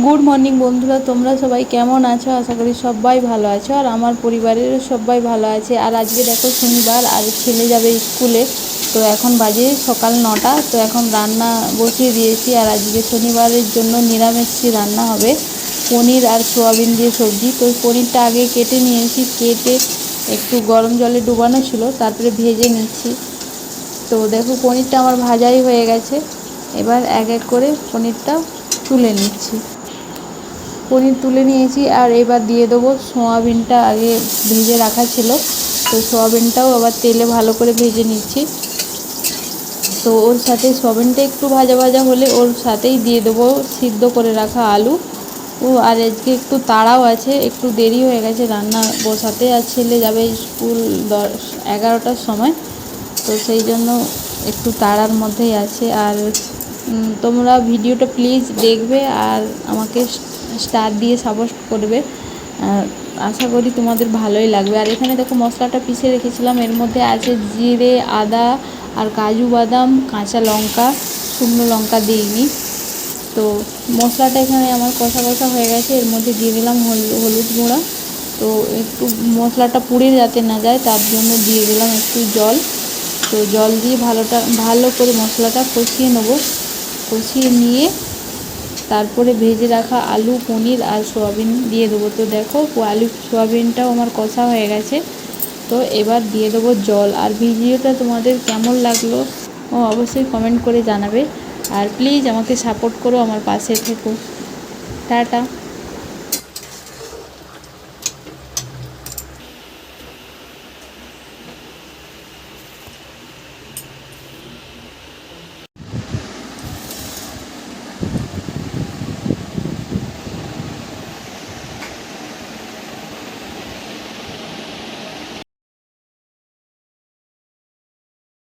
Good morning বন্ধুরা, তোমরা সবাই কেমন আছো? আশা করি সবাই ভালো আছো, আর আমার পরিবারেরও সবাই ভালো আছে। আর আজকে দেখো শনিবার, আর ছেলে যাবে স্কুলে। তো এখন বাজে সকাল নটা, তো এখন রান্না বসিয়ে দিয়েছি। আর আজকে শনিবারের জন্য নিরামিষই রান্না হবে। পনির আর সোয়াবিন দিয়ে সবজি। তো পনিরটা আগে কেটে নিয়েছি। কেটে একটু গরম জলে ডুবানো ছিল, তারপরে ভেজে নিচ্ছি। তো দেখো, পনিরটা আমার ভাজাই হয়ে গেছে। এবার এক এক করে পনিরটা তুলে নিচ্ছি। পনির তুলে নিয়েছি আর এবার দিয়ে দেবো সোয়াবিনটা আগে ভেজে রাখা ছিল। তো সোয়াবিনটাও আবার তেলে ভালো করে ভেজে নিচ্ছি। তো ওর সাথে সোয়াবিনটা একটু ভাজা ভাজা হলে ওর সাথেই দিয়ে দেবো সিদ্ধ করে রাখা আলু। ও আর আজকে একটু তাড়াও আছে, একটু দেরি হয়ে গেছে রান্না বসাতে আর ছেলে যাবে স্কুল দশ, এগারোটার সময়। তো সেই জন্য একটু তাড়ার মধ্যেই আছে। আর তোমরা ভিডিওটা প্লিজ দেখবে আর আমাকে স্টার দিয়ে সাপোর্ট করবে। আশা করি তোমাদের ভালোই লাগবে। আর এখানে দেখো মশলাটা পিষে রেখেছিলাম। এর মধ্যে আছে জিরে, আদা আর কাজু বাদাম, কাঁচা লঙ্কা, শুকনো লঙ্কা দিইনি। তো মশলাটা এখানে আমার কষা কষা হয়ে গেছে। এর মধ্যে দিয়ে দিলাম হল- হলুদ গুঁড়া। তো একটু মশলাটা পুড়ে যাতে না যায়, তার জন্য দিয়ে দিলাম একটু জল। তো জল দিয়ে ভালোটা, ভালো করে মশলাটা কষিয়ে নেব। কষিয়ে নিয়ে তারপরে ভেজে রাখা আলু, পনির আর সোয়াবিন দিয়ে দেবো। তো দেখো, আলু, সোয়াবিনটাও আমার কষা হয়ে গেছে। তো এবার দিয়ে দেবো জল। আর ভিডিওটা তোমাদের কেমন লাগল, ও অবশ্যই কমেন্ট করে জানাবে। আর প্লিজ আমাকে সাপোর্ট করো আমার পাশে থেকো। টাটা।